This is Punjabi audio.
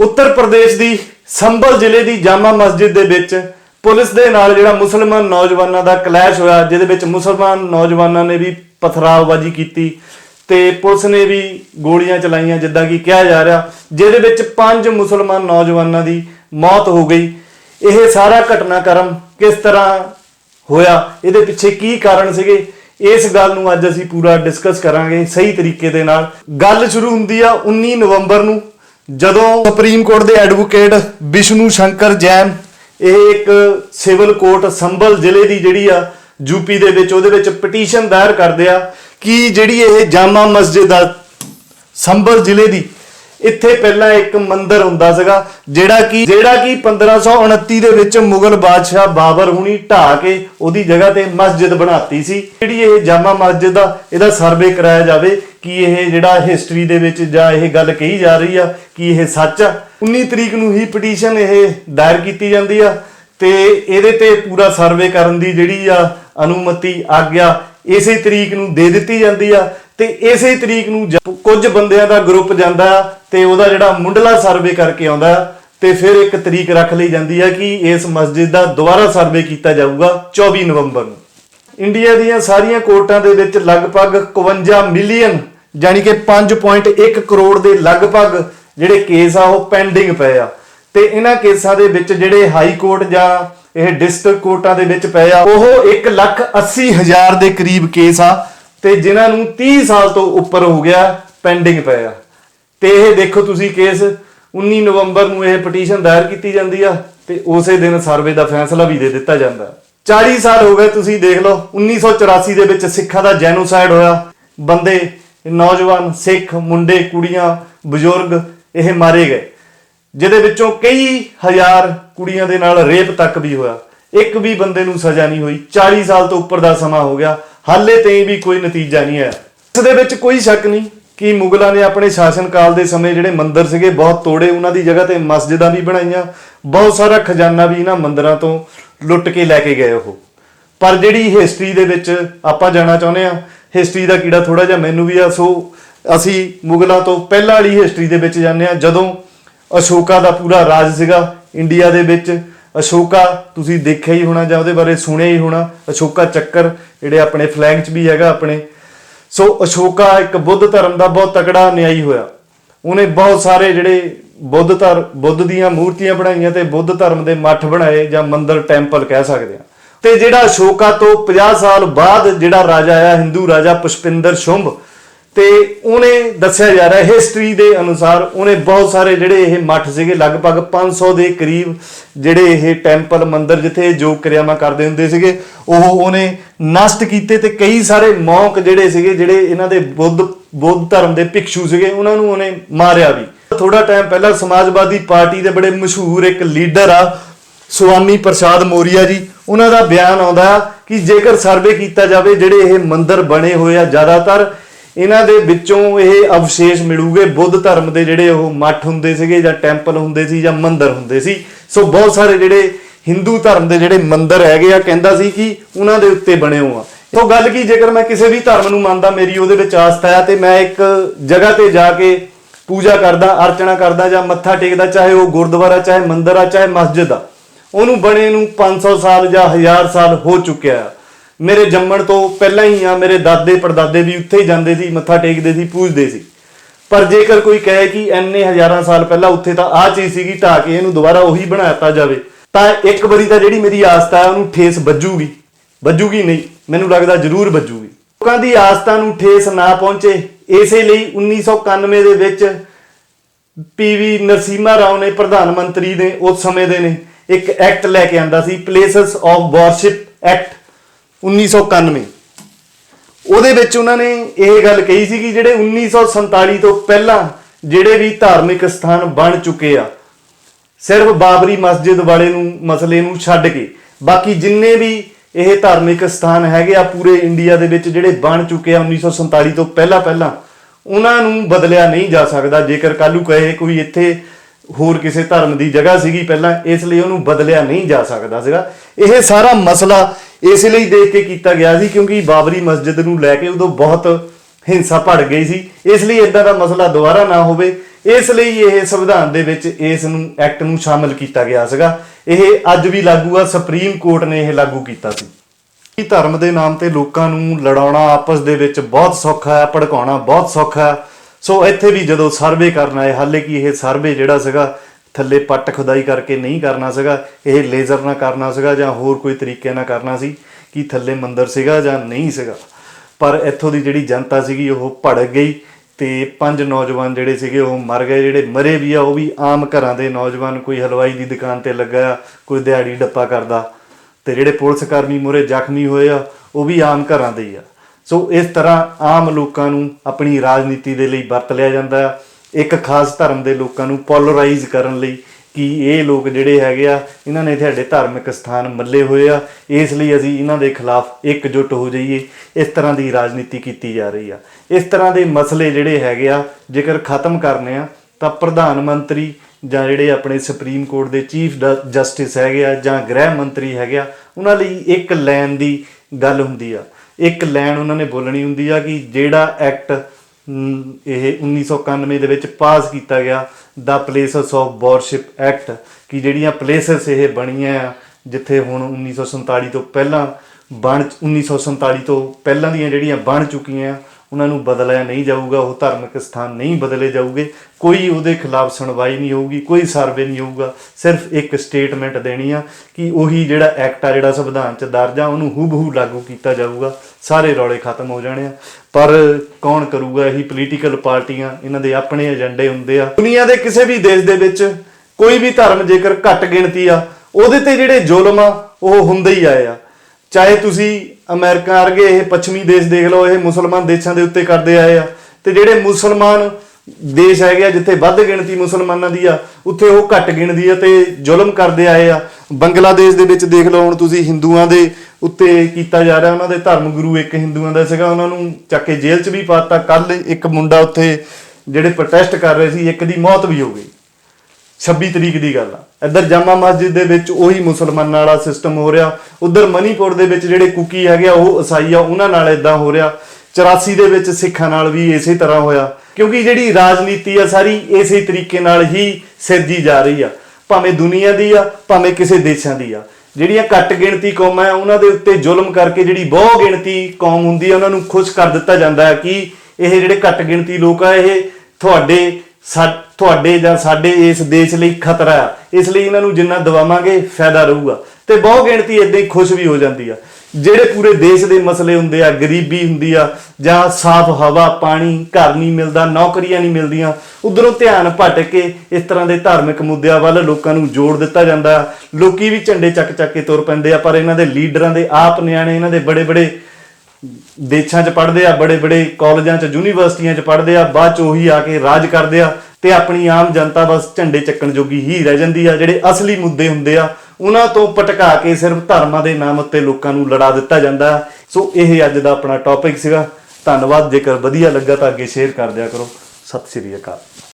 ਉੱਤਰ ਪ੍ਰਦੇਸ਼ ਦੀ ਸੰਭਲ ਜ਼ਿਲ੍ਹੇ ਦੀ ਜਾਮਾ ਮਸਜਿਦ ਦੇ ਵਿੱਚ ਪੁਲਿਸ ਦੇ ਨਾਲ ਜਿਹੜਾ ਮੁਸਲਮਾਨ ਨੌਜਵਾਨਾਂ ਦਾ ਕਲੈਸ਼ ਹੋਇਆ, ਜਿਹਦੇ ਵਿੱਚ ਮੁਸਲਮਾਨ ਨੌਜਵਾਨਾਂ ਨੇ ਵੀ ਪਥਰਾਵਬਾਜ਼ੀ ਕੀਤੀ ਤੇ ਪੁਲਿਸ ਨੇ ਵੀ ਗੋਲੀਆਂ ਚਲਾਈਆਂ, ਜਿੱਦਾਂ ਕਿ ਕਿਹਾ ਜਾ ਰਿਹਾ, ਜਿਹਦੇ ਵਿੱਚ ਪੰਜ ਮੁਸਲਮਾਨ ਨੌਜਵਾਨਾਂ ਦੀ ਮੌਤ ਹੋ ਗਈ। ਇਹ ਸਾਰਾ ਘਟਨਾਕ੍ਰਮ ਕਿਸ ਤਰ੍ਹਾਂ ਹੋਇਆ, ਇਹਦੇ ਪਿੱਛੇ ਕੀ ਕਾਰਨ ਸੀਗੇ? ਇਸ ਗੱਲ ਨੂੰ ਅੱਜ ਅਸੀਂ ਪੂਰਾ ਡਿਸਕਸ ਕਰਾਂਗੇ ਸਹੀ ਤਰੀਕੇ ਦੇ ਨਾਲ। ਗੱਲ ਸ਼ੁਰੂ ਹੁੰਦੀ ਆ 19 ਨਵੰਬਰ ਨੂੰ। ਜਦੋਂ ਸੁਪਰੀਮ ਕੋਰਟ ਦੇ ਐਡਵੋਕੇਟ ਵਿਸ਼ਨੂੰ ਸ਼ੰਕਰ ਜੈਨ, ਇਹ ਇੱਕ ਸਿਵਲ ਕੋਰਟ ਸੰਭਲ ਜ਼ਿਲ੍ਹੇ ਦੀ ਜਿਹੜੀ ਆ ਯੂਪੀ ਦੇ ਵਿੱਚ, ਉਹਦੇ ਵਿੱਚ ਪਟੀਸ਼ਨ ਦਾਇਰ ਕਰਦੇ ਆ ਕਿ ਜਿਹੜੀ ਇਹ ਜਾਮਾ ਮਸਜਿਦ ਆ, ਸੰਭਲ ਜ਼ਿਲ੍ਹੇ ਦੀ ਇੱਥੇ ਪਹਿਲਾਂ ਇੱਕ ਮੰਦਿਰ ਹੁੰਦਾ ਸੀਗਾ, ਜਿਹੜਾ ਕਿ ਜਿਹੜਾ ਕਿ 1529 ਦੇ ਵਿੱਚ ਮੁਗਲ ਬਾਦਸ਼ਾਹ ਬਾਬਰ ਹੁਣੀ ਢਾਹ ਕੇ ਉਹਦੀ ਜਗ੍ਹਾ ਤੇ ਮਸਜਿਦ ਬਣਾਤੀ ਸੀ। ਜਿਹੜੀ ਇਹ ਜਾਮਾ ਮਸਜਿਦ ਦਾ ਇਹਦਾ ਸਰਵੇ ਕਰਾਇਆ ਜਾਵੇ ਕਿ ਇਹ ਜਿਹੜਾ ਹਿਸਟਰੀ ਦੇ ਵਿੱਚ ਜਾਂ ਇਹ ਗੱਲ ਕਹੀ ਜਾ ਰਹੀ ਆ ਕਿ ਇਹ ਸੱਚ ਆ। 19 ਤਰੀਕ ਨੂੰ ਹੀ ਪਟੀਸ਼ਨ ਇਹ ਦਾਇਰ ਕੀਤੀ ਜਾਂਦੀ ਆ ਤੇ ਇਹਦੇ ਤੇ ਪੂਰਾ ਸਰਵੇ ਕਰਨ ਦੀ ਜਿਹੜੀ ਆ ਅਨੁਮਤੀ ਆਗਿਆ ਇਸੇ ਤਰੀਕ ਨੂੰ ਦੇ ਦਿੱਤੀ ਜਾਂਦੀ ਆ। ਤੇ ਇਸੇ ਤਰੀਕ ਨੂੰ ਜ- ਕੁਝ ਬੰਦਿਆਂ ਦਾ ਗਰੁੱਪ ਜਾਂਦਾ ਤੇ ਉਹਦਾ ਜਿਹੜਾ ਮੁੰਡਲਾ ਸਰਵੇ ਕਰਕੇ ਆਉਂਦਾ ਤੇ ਫਿਰ ਇੱਕ ਤਰੀਕ ਰੱਖ ਲਈ ਜਾਂਦੀ ਹੈ ਕਿ ਇਸ ਮਸਜਿਦ ਦਾ ਦੁਬਾਰਾ ਸਰਵੇ ਕੀਤਾ ਜਾਊਗਾ 24 ਨਵੰਬਰ ਨੂੰ। ਇੰਡੀਆ ਦੀਆਂ ਸਾਰੀਆਂ ਕੋਰਟਾਂ ਦੇ ਵਿੱਚ ਲਗਭਗ 51 ਮਿਲੀਅਨ ਯਾਨੀ ਕਿ 5.1 ਕਰੋੜ ਦੇ ਲਗਭਗ ਜਿਹੜੇ ਕੇਸ ਆ ਉਹ ਪੈਂਡਿੰਗ ਪਏ ਆ। ਤੇ ਇਹਨਾਂ ਕੇਸਾਂ ਦੇ ਵਿੱਚ ਜਿਹੜੇ ਹਾਈ ਕੋਰਟ ਜਾਂ ਇਹ ਡਿਸਟ੍ਰਿਕਟ ਕੋਰਟਾਂ ਦੇ ਵਿੱਚ ਪਏ ਆ, ਉਹ 1 ਲੱਖ 80 ਹਜ਼ਾਰ ਦੇ ਕਰੀਬ ਕੇਸ ਆ। ਤੇ ਜਿਨ੍ਹਾਂ ਨੂੰ 30 ਸਾਲ ਤੋਂ ਉੱਪਰ ਹੋ ਗਿਆ ਪੈਂਡਿੰਗ ਪਏ ਤੇ ਇਹ ਦੇਖੋ ਤੁਸੀਂ ਕੇਸ 19 ਨਵੰਬਰ ਨੂੰ ਇਹ ਪਟੀਸ਼ਨ ਦਾਇਰ ਕੀਤੀ ਜਾਂਦੀ ਆ ਤੇ ਉਸੇ ਦਿਨ ਸਰਵੇ ਦਾ ਫੈਸਲਾ ਵੀ ਦੇ ਦਿੱਤਾ ਜਾਂਦਾ। 40 ਸਾਲ ਹੋ ਗਏ ਤੁਸੀਂ ਦੇਖ ਲਓ 1984 ਦੇ ਵਿੱਚ ਸਿੱਖਾਂ ਦਾ ਜੈਨੋਸਾਈਡ ਹੋਇਆ। ਬੰਦੇ, ਨੌਜਵਾਨ, ਸਿੱਖ, ਮੁੰਡੇ, ਕੁੜੀਆਂ, ਬਜ਼ੁਰਗ, ਇਹ ਮਾਰੇ ਗਏ। ਜਿਹਦੇ ਵਿੱਚੋਂ ਕਈ ਹਜ਼ਾਰ ਕੁੜੀਆਂ ਦੇ ਨਾਲ ਰੇਪ ਤੱਕ ਵੀ ਹੋਇਆ। ਇੱਕ ਵੀ ਬੰਦੇ ਨੂੰ ਸਜ਼ਾ ਨਹੀਂ ਹੋਈ। 40 ਸਾਲ ਤੋਂ ਉੱਪਰ ਦਾ ਸਮਾਂ ਹੋ ਗਿਆ। ਹਾਲੇ ਤਾਈਂ ਵੀ ਕੋਈ ਨਤੀਜਾ ਨਹੀਂ ਆਇਆ। ਇਸ ਦੇ ਵਿੱਚ ਕੋਈ ਸ਼ੱਕ ਨਹੀਂ ਕਿ ਮੁਗਲਾਂ ਨੇ ਆਪਣੇ ਸ਼ਾਸਨ ਕਾਲ ਦੇ ਸਮੇਂ ਜਿਹੜੇ ਮੰਦਰ ਸੀਗੇ, ਬਹੁਤ ਤੋੜੇ ਉਹਨਾਂ ਦੀ ਜਗ੍ਹਾ ਤੇ ਮਸਜਿਦਾਂ ਵੀ ਬਣਾਈਆਂ, ਬਹੁਤ ਸਾਰਾ ਖਜ਼ਾਨਾ ਵੀ ਇਹਨਾਂ ਮੰਦਰਾਂ ਤੋਂ ਲੁੱਟ ਕੇ ਲੈ ਕੇ ਗਏ ਉਹ। ਪਰ ਜਿਹੜੀ ਹਿਸਟਰੀ ਦੇ ਵਿੱਚ ਆਪਾਂ ਜਾਣਾ ਚਾਹੁੰਦੇ ਆ ਹਿਸਟਰੀ ਦਾ ਕੀੜਾ ਥੋੜਾ ਜਿਹਾ ਮੈਨੂੰ ਵੀ ਆ, ਸੋ ਅਸੀਂ ਮੁਗਲਾਂ ਤੋਂ ਪਹਿਲਾਂ ਵਾਲੀ ਹਿਸਟਰੀ ਦੇ ਵਿੱਚ ਜਾਂਦੇ ਆ ਜਦੋਂ ਅਸ਼ੋਕਾ ਦਾ ਪੂਰਾ ਰਾਜ ਸੀਗਾ, ਇੰਡੀਆ ਦੇ ਵਿੱਚ ਅਸ਼ੋਕਾ, ਤੁਸੀਂ ਦੇਖਿਆ ਹੀ ਹੋਣਾ ਜਾਂ ਉਹਦੇ ਬਾਰੇ ਸੁਣਿਆ ਹੀ ਹੋਣਾ, ਅਸ਼ੋਕਾ ਚੱਕਰ, ਜਿਹੜੇ ਆਪਣੇ ਫਲੈਗ 'ਚ ਵੀ ਹੈਗਾ ਆਪਣੇ। ਸੋ ਅਸ਼ੋਕਾ ਇੱਕ ਬੁੱਧ ਧਰਮ ਦਾ ਬਹੁਤ ਤਕੜਾ ਨਿਆਈ ਹੋਇਆ। ਉਹਨੇ ਬਹੁਤ ਸਾਰੇ ਜਿਹੜੇ ਬੁੱਧ ਧਰ, ਬੁੱਧ ਦੀਆਂ ਮੂਰਤੀਆਂ ਬਣਾਈਆਂ ਤੇ ਬੁੱਧ ਧਰਮ ਦੇ ਮੱਠ ਬਣਾਏ ਜਾਂ ਮੰਦਰ ਟੈਂਪਲ ਕਹਿ ਸਕਦੇ ਆ ਤੇ ਜਿਹੜਾ ਅਸ਼ੋਕਾ ਤੋਂ 50 ਸਾਲ ਬਾਅਦ ਜਿਹੜਾ ਰਾਜਾ ਆਇਆ, ਹਿੰਦੂ ਰਾਜਾ ਪੁਸ਼ਪਿੰਦਰ ਸ਼ੁੰਭ ਤੇ ਉਹਨੇ ਦੱਸਿਆ ਜਾ ਰਿਹਾ ਹਿਸਟਰੀ ਦੇ ਅਨੁਸਾਰ ਉਹਨੇ ਬਹੁਤ ਸਾਰੇ ਜਿਹੜੇ ਇਹ ਮੱਠ ਸੀਗੇ, ਲਗਭਗ 500 ਦੇ ਕਰੀਬ ਜਿਹੜੇ ਇਹ ਟੈਂਪਲ ਮੰਦਿਰ ਜਿੱਥੇ ਇਹ ਯੋਗ ਕਿਰਿਆਵਾਂ ਕਰਦੇ ਹੁੰਦੇ ਸੀਗੇ, ਉਹ ਉਹਨੇ ਨਸ਼ਟ ਕੀਤੇ ਤੇ ਕਈ ਸਾਰੇ ਮੌਂਕ ਜਿਹੜੇ ਸੀਗੇ, ਜਿਹੜੇ ਇਹਨਾਂ ਦੇ ਬੁੱਧ ਬੁੱਧ ਧਰਮ ਦੇ ਭਿਕਸ਼ੂ ਸੀਗੇ, ਉਹਨਾਂ ਨੂੰ ਉਹਨੇ ਮਾਰਿਆ ਵੀ। ਥੋੜਾ ਟਾਈਮ ਪਹਿਲਾਂ ਸਮਾਜਵਾਦੀ ਪਾਰਟੀ ਦੇ ਬੜੇ ਮਸ਼ਹੂਰ ਇੱਕ ਲੀਡਰ ਆ, ਸੁਆਮੀ ਪ੍ਰਸਾਦ ਮੋਰੀਆ ਜੀ, ਉਹਨਾਂ ਦਾ ਬਿਆਨ ਆਉਂਦਾ ਕਿ ਜੇਕਰ ਸਰਵੇ ਕੀਤਾ ਜਾਵੇ, ਜਿਹੜੇ ਇਹ ਮੰਦਿਰ ਬਣੇ ਹੋਏ ਆ ਜ਼ਿਆਦਾਤਰ ਇਹਨਾਂ ਦੇ ਵਿੱਚੋਂ ਇਹ ਅਵਸ਼ੇਸ਼ ਮਿਲੂਗੇ ਬੁੱਧ ਧਰਮ ਦੇ ਜਿਹੜੇ ਉਹ ਮੱਠ ਹੁੰਦੇ ਸੀਗੇ ਜਾਂ ਟੈਂਪਲ ਹੁੰਦੇ ਸੀ ਜਾਂ ਮੰਦਿਰ ਹੁੰਦੇ ਸੀ। ਸੋ ਬਹੁਤ ਸਾਰੇ ਜਿਹੜੇ ਹਿੰਦੂ ਧਰਮ ਦੇ ਜਿਹੜੇ ਮੰਦਿਰ ਹੈਗੇ ਆ, ਕਹਿੰਦਾ ਸੀ ਕਿ ਉਹਨਾਂ ਦੇ ਉੱਤੇ ਬਣੇ ਹੋ ਆ। ਸੋ ਗੱਲ ਕੀ, ਜੇਕਰ ਮੈਂ ਕਿਸੇ ਵੀ ਧਰਮ ਨੂੰ ਮੰਨਦਾ, ਮੇਰੀ ਉਹਦੇ ਵਿੱਚ ਆਸਥਾ ਆ ਤੇ ਮੈਂ ਇੱਕ ਜਗ੍ਹਾ ਤੇ ਜਾ ਕੇ ਪੂਜਾ ਕਰਦਾ, ਅਰਚਨਾ ਕਰਦਾ ਜਾਂ ਮੱਥਾ ਟੇਕਦਾ, ਚਾਹੇ ਉਹ ਗੁਰਦੁਆਰਾ, ਚਾਹੇ ਮੰਦਿਰ ਆ, ਚਾਹੇ ਮਸਜਿਦ ਆ, ਉਹਨੂੰ ਬਣੇ ਨੂੰ 500 ਸਾਲ ਜਾਂ 1000 ਸਾਲ ਹੋ ਚੁੱਕਿਆ ਆ। ਮੇਰੇ ਜੰਮਣ ਤੋਂ ਪਹਿਲਾਂ ਹੀ ਆ, ਮੇਰੇ ਦਾਦੇ ਪੜਦਾਦੇ ਵੀ ਉੱਥੇ ਹੀ ਜਾਂਦੇ ਸੀ, ਮੱਥਾ ਟੇਕਦੇ ਸੀ, ਪੂਜਦੇ ਸੀ। ਪਰ ਜੇਕਰ ਕੋਈ ਕਹੇ ਕਿ ਐਨੇ ਹਜ਼ਾਰਾਂ ਸਾਲ ਪਹਿਲਾਂ ਉੱਥੇ ਤਾਂ ਆਹ ਚੀਜ਼ ਸੀਗੀ, ਢਾਹ ਕੇ ਇਹਨੂੰ ਦੁਬਾਰਾ ਉਹੀ ਬਣਾਤਾ ਜਾਵੇ, ਤਾਂ ਇੱਕ ਵਾਰੀ ਤਾਂ ਜਿਹੜੀ ਮੇਰੀ ਆਸਥਾ ਹੈ, ਉਹਨੂੰ ਠੇਸ ਵੱਜੂਗੀ। ਵੱਜੂਗੀ ਨਹੀਂ, ਮੈਨੂੰ ਲੱਗਦਾ ਜ਼ਰੂਰ ਵੱਜੂਗੀ। ਲੋਕਾਂ ਦੀ ਆਸਥਾ ਨੂੰ ਠੇਸ ਨਾ ਪਹੁੰਚੇ, ਇਸੇ ਲਈ 1991 ਦੇ ਵਿੱਚ ਪੀਵੀ ਨਰਸੀਮਾ ਰਾਓ ਨੇ ਪ੍ਰਧਾਨ ਮੰਤਰੀ ਨੇ ਉਸ ਸਮੇਂ ਦੇ ਨੇ, ਇੱਕ ਐਕਟ ਲੈ ਕੇ ਆਂਦਾ ਸੀ ਪਲੇਸਸ ਆਫ ਵਰਸ਼ਿਪ ਐਕਟ 1991 ਉਹਦੇ ਵਿੱਚ ਉਹਨਾਂ ਨੇ ਇਹ ਗੱਲ ਕਹੀ ਸੀ ਕਿ ਜਿਹੜੇ 1947 ਤੋਂ ਪਹਿਲਾਂ ਜਿਹੜੇ ਵੀ ਧਾਰਮਿਕ ਸਥਾਨ ਬਣ ਚੁੱਕੇ ਆ, ਸਿਰਫ ਬਾਬਰੀ ਮਸਜਿਦ ਵਾਲੇ ਨੂੰ, ਮਸਲੇ ਨੂੰ ਛੱਡ ਕੇ, ਬਾਕੀ ਜਿੰਨੇ ਵੀ ਇਹ ਧਾਰਮਿਕ ਸਥਾਨ ਹੈਗੇ ਆ ਪੂਰੇ ਇੰਡੀਆ ਦੇ ਵਿੱਚ ਜਿਹੜੇ ਬਣ ਚੁੱਕੇ ਆ 1947 ਤੋਂ ਪਹਿਲਾਂ ਪਹਿਲਾਂ, ਉਹਨਾਂ ਨੂੰ ਬਦਲਿਆ ਨਹੀਂ ਜਾ ਸਕਦਾ। ਜੇਕਰ ਕੱਲੂ ਕਹੇ ਕੋਈ ਇੱਥੇ ਹੋਰ ਕਿਸੇ ਧਰਮ ਦੀ ਜਗ੍ਹਾ ਸੀਗੀ ਪਹਿਲਾਂ, ਇਸ ਲਈ ਉਹਨੂੰ ਬਦਲਿਆ ਨਹੀਂ ਜਾ ਸਕਦਾ ਸੀਗਾ। ਇਹ ਸਾਰਾ ਮਸਲਾ ਇਸ ਲਈ ਦੇਖ ਕੇ ਕੀਤਾ ਗਿਆ ਸੀ ਕਿਉਂਕਿ ਬਾਬਰੀ ਮਸਜਿਦ ਨੂੰ ਲੈ ਕੇ ਉਦੋਂ ਬਹੁਤ ਹਿੰਸਾ ਭੜ ਗਈ ਸੀ। ਇਸ ਲਈ ਇਦਾਂ ਦਾ ਮਸਲਾ ਦੁਬਾਰਾ ਨਾ ਹੋਵੇ। ਇਸ ਲਈ ਇਹ ਸੰਵਿਧਾਨ ਦੇ ਵਿੱਚ ਇਸ ਨੂੰ, ਐਕਟ ਨੂੰ ਸ਼ਾਮਲ ਕੀਤਾ ਗਿਆ ਸੀਗਾ। ਇਹ ਅੱਜ ਵੀ ਲਾਗੂ ਆ, ਸੁਪਰੀਮ ਕੋਰਟ ਨੇ ਇਹ ਲਾਗੂ ਕੀਤਾ ਸੀ। ਕਿ ਧਰਮ ਦੇ ਨਾਮ ਤੇ ਲੋਕਾਂ ਨੂੰ ਲੜਾਉਣਾ ਆਪਸ ਦੇ ਵਿੱਚ ਬਹੁਤ ਸੌਖਾ ਹੈ, ਭੜਕਾਉਣਾ ਬਹੁਤ ਸੌਖਾ ਹੈ। ਸੋ ਇੱਥੇ ਵੀ ਜਦੋਂ ਸਰਵੇ ਕਰਨ ਆਏ, ਹਾਲੇ ਕਿ ਇਹ ਸਰਵੇ ਜਿਹੜਾ ਸੀਗਾ ਥੱਲੇ ਪੱਟ ਖੁਦਾਈ ਕਰਕੇ ਨਹੀਂ ਕਰਨਾ ਸੀਗਾ, ਇਹ ਲੇਜ਼ਰ ਨਾਲ ਕਰਨਾ ਸੀਗਾ ਜਾਂ ਹੋਰ ਕੋਈ ਤਰੀਕੇ ਨਾਲ ਕਰਨਾ ਸੀ ਕਿ ਥੱਲੇ ਮੰਦਰ ਸੀਗਾ ਜਾਂ ਨਹੀਂ ਸੀਗਾ। ਪਰ ਇੱਥੋਂ ਦੀ ਜਿਹੜੀ ਜਨਤਾ ਸੀਗੀ ਉਹ ਭੜਕ ਗਈ ਤੇ ਪੰਜ ਨੌਜਵਾਨ ਜਿਹੜੇ ਸੀਗੇ ਉਹ ਮਰ ਗਏ, ਜਿਹੜੇ ਮਰੇ ਵੀ ਆ, ਉਹ ਵੀ ਆਮ ਘਰਾਂ ਦੇ ਨੌਜਵਾਨ, ਕੋਈ ਹਲਵਾਈ ਦੀ ਦੁਕਾਨ ਤੇ ਲੱਗਾ ਆ ਕੋਈ ਦਿਹਾੜੀ ਡੱਪਾ ਕਰਦਾ ਤੇ ਜਿਹੜੇ ਪੁਲਿਸ ਕਰਮੀ ਮੂਹਰੇ ਜ਼ਖਮੀ ਹੋਏ ਆ, ਉਹ ਵੀ ਆਮ ਘਰਾਂ ਦੇ ਹੀ ਆ। ਸੋ ਇਸ ਤਰ੍ਹਾਂ ਆਮ ਲੋਕਾਂ ਨੂੰ ਆਪਣੀ ਰਾਜਨੀਤੀ ਦੇ ਲਈ ਵਰਤ ਲਿਆ ਜਾਂਦਾ ਆ। ਇੱਕ ਖਾਸ ਧਰਮ ਦੇ ਲੋਕਾਂ ਨੂੰ ਪੋਲਰਾਈਜ਼ ਕਰਨ ਲਈ ਕਿ ਇਹ ਲੋਕ ਜਿਹੜੇ ਹੈਗੇ ਆ, ਇਹਨਾਂ ਨੇ ਤੁਹਾਡੇ ਧਾਰਮਿਕ ਸਥਾਨ ਮੱਲੇ ਹੋਏ ਆ। ਇਸ ਲਈ ਅਸੀਂ ਇਹਨਾਂ ਦੇ ਖਿਲਾਫ ਇਕਜੁੱਟ ਹੋ ਜਾਈਏ। ਇਸ ਤਰ੍ਹਾਂ ਦੀ ਰਾਜਨੀਤੀ ਕੀਤੀ ਜਾ ਰਹੀ ਆ। ਇਸ ਤਰ੍ਹਾਂ ਦੇ ਮਸਲੇ ਜਿਹੜੇ ਹੈਗੇ ਆ, ਜੇਕਰ ਖਤਮ ਕਰਨੇ ਆ, ਤਾਂ ਪ੍ਰਧਾਨ ਮੰਤਰੀ ਜਾਂ ਜਿਹੜੇ ਆਪਣੇ ਸੁਪਰੀਮ ਕੋਰਟ ਦੇ ਚੀਫ ਜਸਟਿਸ ਹੈਗੇ ਆ ਜਾਂ ਗ੍ਰਹਿ ਮੰਤਰੀ ਹੈਗੇ ਆ, ਉਹਨਾਂ ਲਈ ਇੱਕ ਲਾਈਨ ਦੀ ਗੱਲ ਹੁੰਦੀ ਆ। ਇੱਕ ਲਾਈਨ ਉਹਨਾਂ ਨੇ ਬੋਲਣੀ ਹੁੰਦੀ ਆ ਕਿ ਜਿਹੜਾ ਐਕਟ ਇਹ 1991 ਦੇ ਵਿੱਚ ਪਾਸ ਕੀਤਾ ਗਿਆ ਦਾ ਪਲੇਸਸ ਆਫ ਵਰਸ਼ਿਪ ਐਕਟ ਕਿ ਜਿਹੜੀਆਂ ਪਲੇਸਸ ਇਹ ਬਣੀਆਂ ਆ ਜਿੱਥੇ ਹੁਣ 1947 ਤੋਂ ਪਹਿਲਾਂ ਬਣ 1947 ਤੋਂ ਪਹਿਲਾਂ ਦੀਆਂ ਜਿਹੜੀਆਂ ਬਣ ਚੁੱਕੀਆਂ ਆ, ਉਹਨਾਂ ਨੂੰ ਬਦਲਿਆ ਨਹੀਂ ਜਾਊਗਾ, ਉਹ ਧਾਰਮਿਕ ਸਥਾਨ ਨਹੀਂ ਬਦਲੇ ਜਾਊਗੇ, ਕੋਈ ਉਹਦੇ ਖਿਲਾਫ ਸੁਣਵਾਈ ਨਹੀਂ ਹੋਊਗੀ, ਕੋਈ ਸਰਵੇ ਨਹੀਂ ਹੋਊਗਾ, ਸਿਰਫ ਇੱਕ ਸਟੇਟਮੈਂਟ ਦੇਣੀ ਆ ਕਿ ਉਹੀ ਜਿਹੜਾ ਐਕਟ ਆ, ਜਿਹੜਾ ਸੰਵਿਧਾਨ ਚ ਦਰਜ ਆ, ਉਹਨੂੰ ਹੂਬਹੂ ਲਾਗੂ ਕੀਤਾ ਜਾਊਗਾ, ਸਾਰੇ ਰੌਲੇ ਖਤਮ ਹੋ ਜਾਣੇ ਆ। ਪਰ ਕੌਣ ਕਰੂਗਾ ਇਹੀ ਪੋਲੀਟੀਕਲ ਪਾਰਟੀਆਂ, ਇਹਨਾਂ ਦੇ ਆਪਣੇ ਏਜੰਡੇ ਹੁੰਦੇ ਆ। ਦੁਨੀਆ ਦੇ ਕਿਸੇ ਵੀ ਦੇਸ਼ ਦੇ ਵਿੱਚ ਕੋਈ ਵੀ ਧਰਮ ਜੇਕਰ ਘੱਟ ਗਿਣਤੀ ਆ, ਉਹਦੇ ਤੇ ਜਿਹੜੇ ਜ਼ੁਲਮ ਆ, ਉਹ ਹੁੰਦੇ ਹੀ ਆਏ ਆ। ਚਾਹੇ ਤੁਸੀਂ ਅਮਰੀਕਾ ਵਰਗੇ ਇਹ ਪੱਛਮੀ ਦੇਸ਼ ਦੇਖ ਲਓ, ਇਹ ਮੁਸਲਮਾਨ ਦੇਸ਼ਾਂ ਦੇ ਉੱਤੇ ਕਰਦੇ ਆਏ ਆ। ਤੇ ਜਿਹੜੇ ਮੁਸਲਮਾਨ ਦੇਸ਼ ਹੈਗੇ ਆ, ਜਿੱਥੇ ਵੱਧ ਗਿਣਤੀ ਮੁਸਲਮਾਨਾਂ ਦੀ ਆ, ਉੱਥੇ ਉਹ ਘੱਟ ਗਿਣਦੀ ਆ ਤੇ ਜ਼ੁਲਮ ਕਰਦੇ ਆਏ ਆ। ਬੰਗਲਾਦੇਸ਼ ਦੇ ਵਿੱਚ ਦੇਖ ਲਓ, ਹੁਣ ਤੁਸੀਂ ਹਿੰਦੂਆਂ ਦੇ ਉੱਤੇ ਕੀਤਾ ਜਾ ਰਿਹਾ, ਉਹਨਾਂ ਦੇ ਧਰਮ ਗੁਰੂ ਇੱਕ ਹਿੰਦੂਆਂ ਦਾ ਸੀਗਾ, ਉਹਨਾਂ ਨੂੰ ਚੱਕ ਕੇ ਜੇਲ੍ਹ 'ਚ ਵੀ ਪਾਤਾ ਕੱਲ ਇੱਕ ਮੁੰਡਾ ਉੱਥੇ ਜਿਹੜੇ ਪ੍ਰੋਟੈਸਟ ਕਰ ਰਹੇ ਸੀ, ਇੱਕ ਦੀ ਮੌਤ ਵੀ ਹੋ ਗਈ। 26 ਤਰੀਕ ਦੀ ਗੱਲ ਆ। ਇੱਧਰ ਜਾਮਾ ਮਸਜਿਦ ਦੇ ਵਿੱਚ ਉਹੀ ਮੁਸਲਮਾਨਾਂ ਵਾਲਾ ਸਿਸਟਮ ਹੋ ਰਿਹਾ। ਉਧਰ ਮਨੀਪੁਰ ਦੇ ਵਿੱਚ ਜਿਹੜੇ ਕੁਕੀ ਹੈਗੇ ਆ, ਉਹ ਈਸਾਈ ਆ, ਉਹਨਾਂ ਨਾਲ ਇਦਾਂ ਹੋ ਰਿਹਾ। 84 ਦੇ ਵਿੱਚ ਸਿੱਖਾਂ ਨਾਲ ਵੀ ਇਸੇ ਤਰ੍ਹਾਂ ਹੋਇਆ। ਕਿਉਂਕਿ ਜਿਹੜੀ ਰਾਜਨੀਤੀ ਆ ਸਾਰੀ, ਇਸੇ ਤਰੀਕੇ ਨਾਲ ਹੀ ਸਿਰਜੀ ਜਾ ਰਹੀ ਆ। ਭਾਵੇਂ ਦੁਨੀਆ ਦੀ ਆ, ਭਾਵੇਂ ਕਿਸੇ ਦੇਸ਼ਾਂ ਦੀ ਆ। ਜਿਹੜੀਆਂ ਘੱਟ ਗਿਣਤੀ ਕੌਮਾਂ ਆ, ਉਹਨਾਂ ਦੇ ਉੱਤੇ ਜ਼ੁਲਮ ਕਰਕੇ ਜਿਹੜੀ ਬਹੁ ਗਿਣਤੀ ਕੌਮ ਹੁੰਦੀ ਆ, ਉਹਨਾਂ ਨੂੰ ਖੁਸ਼ ਕਰ ਦਿੱਤਾ ਜਾਂਦਾ ਹੈ ਕਿ ਇਹ ਜਿਹੜੇ ਘੱਟ ਗਿਣਤੀ ਲੋਕ ਆ, ਇਹ ਤੁਹਾਡੇ ਤੁਹਾਡੇ ਜਾਂ ਸਾਡੇ ਇਸ ਦੇਸ਼ ਲਈ ਖਤਰਾ ਆ ਇਸ ਲਈ ਇਹਨਾਂ ਨੂੰ ਜਿੰਨਾ ਦਵਾਵਾਂਗੇ, ਫਾਇਦਾ ਰਹੂਗਾ। ਤੇ ਬਹੁ ਗਿਣਤੀ ਇਦਾਂ ਹੀ ਖੁਸ਼ ਵੀ ਹੋ ਜਾਂਦੀ ਆ। ਜਿਹੜੇ ਪੂਰੇ ਦੇਸ਼ ਦੇ ਮਸਲੇ ਹੁੰਦੇ ਆ, ਗਰੀਬੀ ਹੁੰਦੀ ਆ, ਜਾਂ ਸਾਫ਼ ਹਵਾ, ਪਾਣੀ, ਘਰ ਨਹੀਂ ਮਿਲਦਾ, ਨੌਕਰੀਆਂ ਨਹੀਂ ਮਿਲਦੀਆਂ, ਉਧਰੋਂ ਧਿਆਨ ਭਟਕ ਕੇ ਇਸ ਤਰ੍ਹਾਂ ਦੇ ਧਾਰਮਿਕ ਮੁੱਦਿਆਂ ਵੱਲ ਲੋਕਾਂ ਨੂੰ ਜੋੜ ਦਿੱਤਾ ਜਾਂਦਾ ਆ। ਲੋਕੀ ਵੀ ਝੰਡੇ ਚੱਕ ਚੱਕ ਕੇ ਤੁਰ ਪੈਂਦੇ ਆ, ਪਰ ਇਹਨਾਂ ਦੇ ਲੀਡਰਾਂ ਦੇ ਆਪ ਨਿਆਣੇ, ਇਹਨਾਂ ਦੇ ਬੜੇ ਬੜੇ ਦੇਸ਼ਾਂ 'ਚ ਪੜ੍ਹਦੇ ਆ, ਬੜੇ ਬੜੇ ਕਾਲਜਾਂ 'ਚ, ਯੂਨੀਵਰਸਿਟੀਆਂ 'ਚ ਪੜ੍ਹਦੇ ਆ, ਬਾਅਦ 'ਚ ਉਹੀ ਆ ਕੇ ਰਾਜ ਕਰਦੇ ਆ ਤੇ ਆਪਣੀ ਆਮ ਜਨਤਾ ਬਸ ਝੰਡੇ ਚੱਕਣ ਜੋਗੀ ਹੀ ਰਹਿ ਜਾਂਦੀ ਆ, ਜਿਹੜੇ ਅਸਲੀ ਮੁੱਦੇ ਹੁੰਦੇ ਆ, ਉਹਨਾਂ ਤੋਂ ਪਟਕਾ ਕੇ ਸਿਰਫ ਧਰਮਾਂ ਦੇ ਨਾਮ ਉੱਤੇ ਲੋਕਾਂ ਨੂੰ ਲੜਾ ਦਿੱਤਾ ਜਾਂਦਾ ਆ। ਸੋ ਇਹ ਅੱਜ ਦਾ ਆਪਣਾ ਟੌਪਿਕ ਸੀਗਾ। ਧੰਨਵਾਦ, ਜੇਕਰ ਵਧੀਆ ਲੱਗਾ ਤਾਂ ਅੱਗੇ ਸ਼ੇਅਰ ਕਰ ਦਿਆ ਕਰੋ। ਸਤਿ ਸ਼੍ਰੀ ਅਕਾਲ।